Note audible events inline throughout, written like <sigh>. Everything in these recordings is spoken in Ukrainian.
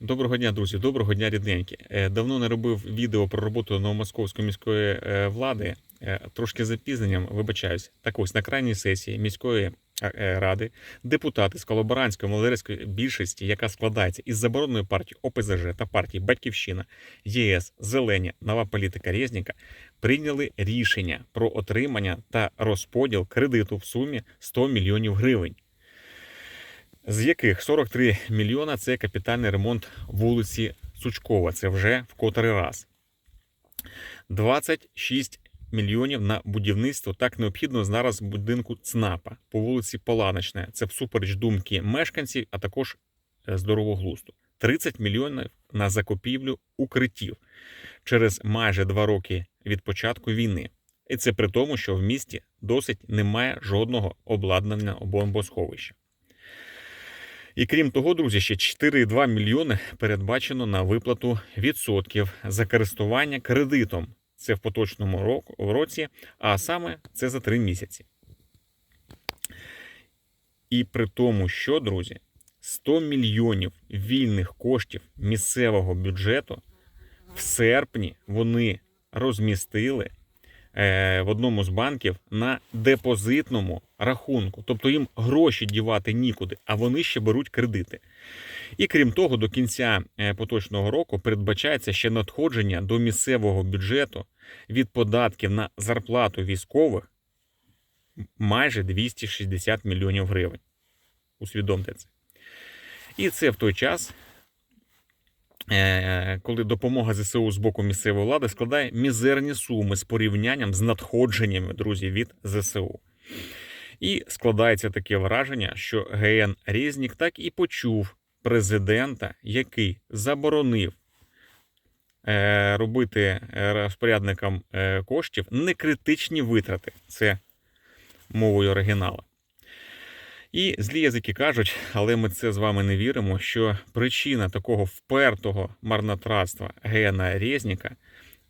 Доброго дня, друзі, доброго дня, рідненькі. Е, Давно не робив відео про роботу Новомосковської міської е, влади. Е, Трошки запізненням, вибачаюсь. Так ось на крайній сесії міської ради депутати з колаборантської молодецької більшості, яка складається із забороненої партії ОПЗЖ та партії Батьківщина, ЄС, Зелені, Нова політика Резніка, прийняли рішення про отримання та розподіл кредиту в сумі 100 мільйонів гривень з яких 43 мільйона це капітальний ремонт вулиці Сучкова. Це вже в котрий раз. 26 мільйонів на будівництво так необхідно зараз будинку ЦНАПа по вулиці Поланочна. Це всупереч думки мешканців, а також е, здорового глузду. 30 мільйонів на закупівлю укриттів через майже два роки від початку війни. І це при тому, що в місті досить немає жодного обладнання бомбосховища. І крім того, друзі, ще 4,2 мільйони передбачено на виплату відсотків за користування кредитом. Це в поточному році, а саме це за 3 місяці. І при тому, що, друзі, 100 мільйонів вільних коштів місцевого бюджету в серпні вони розмістили в одному з банків на депозитному рахунку. Тобто їм гроші дівати нікуди, а вони ще беруть кредити. І крім того, до кінця е, поточного року передбачається ще надходження до місцевого бюджету від податків на зарплату військових майже 260 мільйонів гривень. Усвідомте це. І це в той час, е, коли допомога ЗСУ з боку місцевої влади складає мізерні суми з порівнянням з надходженнями, друзі, від ЗСУ. І складається таке враження, що ГН Резнік так і почув президента, який заборонив е, робити е, розпорядникам е, коштів некритичні витрати. Це мовою оригінала. І злі язики кажуть, але ми це з вами не віримо, що причина такого впертого марнотратства Гена Резніка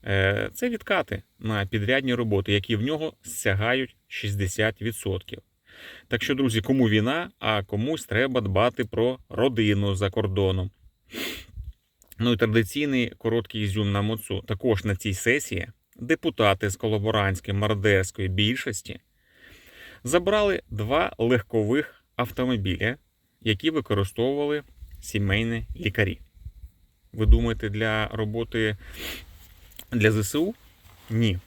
е, це відкати на підрядні роботи, які в нього сягають 60%. Так що, друзі, кому війна, а комусь треба дбати про родину за кордоном. Ну і традиційний короткий ізюм на моцу. Також на цій сесії депутати з колаборантської мардерської більшості забрали два легкових автомобілі, які використовували сімейні лікарі. Ви думаєте, для роботи для ЗСУ? Ні.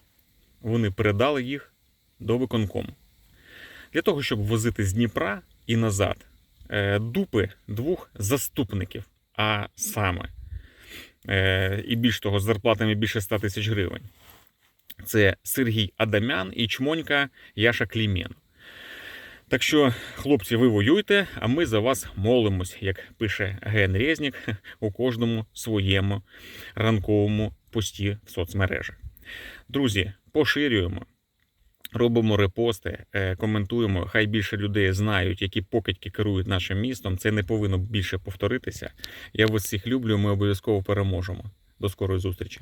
Вони передали їх до виконкому. Для того, щоб возити з Дніпра і назад е, дупи двох заступників, а саме, е, і більш того, з зарплатами більше 100 тисяч гривень. Це Сергій Адамян і чмонька Яша Клімєн. Так що, хлопці, ви воюйте, а ми за вас молимось, як пише Ген Резнік <laughs> у кожному своєму ранковому пості в соцмережах. Друзі, поширюємо, робимо репости, е, коментуємо. Хай більше людей знають, які покидьки керують нашим містом. Це не повинно більше повторитися. Я вас всіх люблю. Ми обов'язково переможемо. До скорої зустрічі.